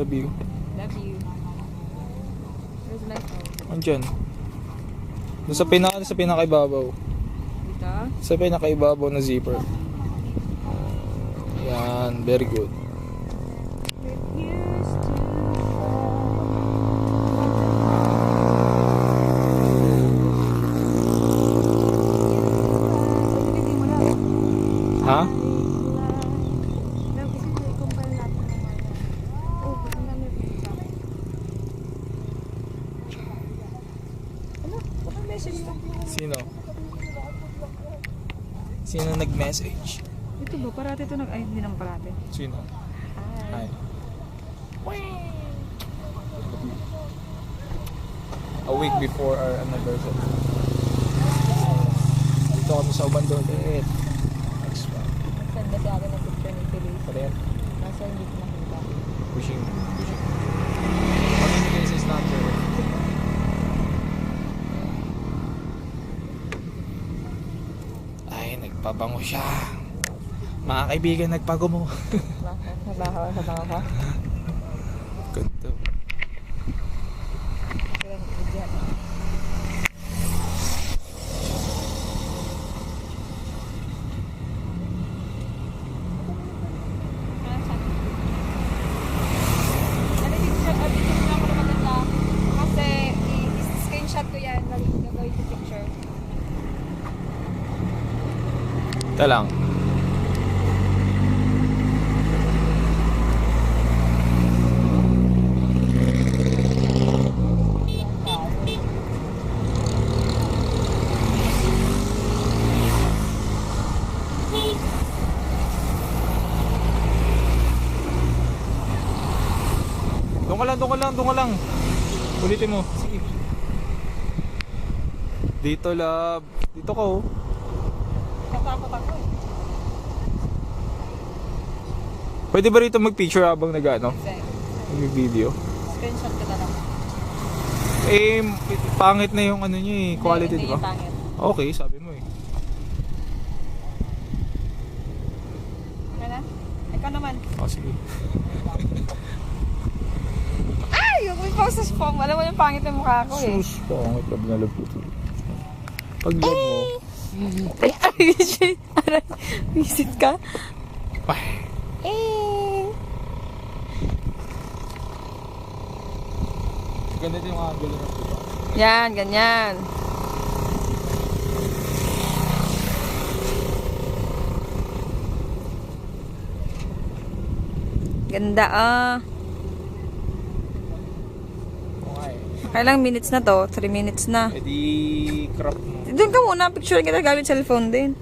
love you. Love you. Where's my phone? Andyan. Doon sa pinaka, sa pinakaibabaw. Dito? Sa pinakaibabaw na zipper. Yan, very good. Refuse to Ha? Sino? Sino nag-message? Ito ba? Parati ito nag... Ay, hindi naman parati. Sino? Hi. A week before our anniversary. Dito kami sa Ubando ulit. Next one. Send kasi ako ng picture ni Tuloy. Pa rin. Nasa hindi ko nakita. Pushing. Pushing. Ay, nagpabango siya. Mga kaibigan, nagpago mo. Bakit? Nagbahawa sa baka ko? Ganto. Kasi i-screenshot ko yan. Gagawin ko picture. Ito lang. Doon ka lang, doon ka lang, doon. Ulitin mo. Dito, love. Dito ka, oh. Pwede ba rito mag-picture habang nag-ano? Nag-video? screenshot ko na lang. Eh, pangit na yung ano niya eh, quality, di ba? Okay, sabi mo eh. Okay na? Ikaw naman. Oh, sige. Ay! Yung may post sa phone. Alam mo yung pangit ng mukha ko eh. Sus, pangit love na love ko. Pag love mo, Ay, ay, shit. Aray, visit ka? ay, Eh. din yung angulo ng diba? Yan, ganyan. Ganda ah. Eh. Kailang minutes na to? 3 minutes na. Eh di, crop mo. Doon ka muna, picture kita gamit cellphone din.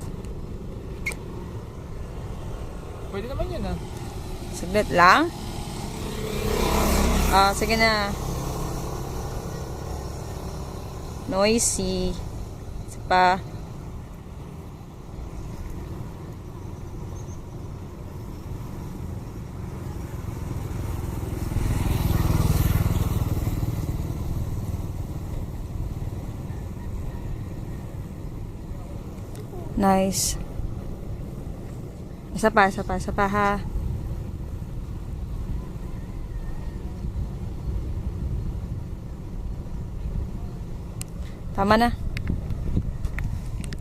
Pwede naman yun ah. Saglit lang. Ah, sige na. Noisy. Isa pa. Nice. Isa pa, isa pa, isa pa ha. Tama na.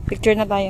Picture na tayo.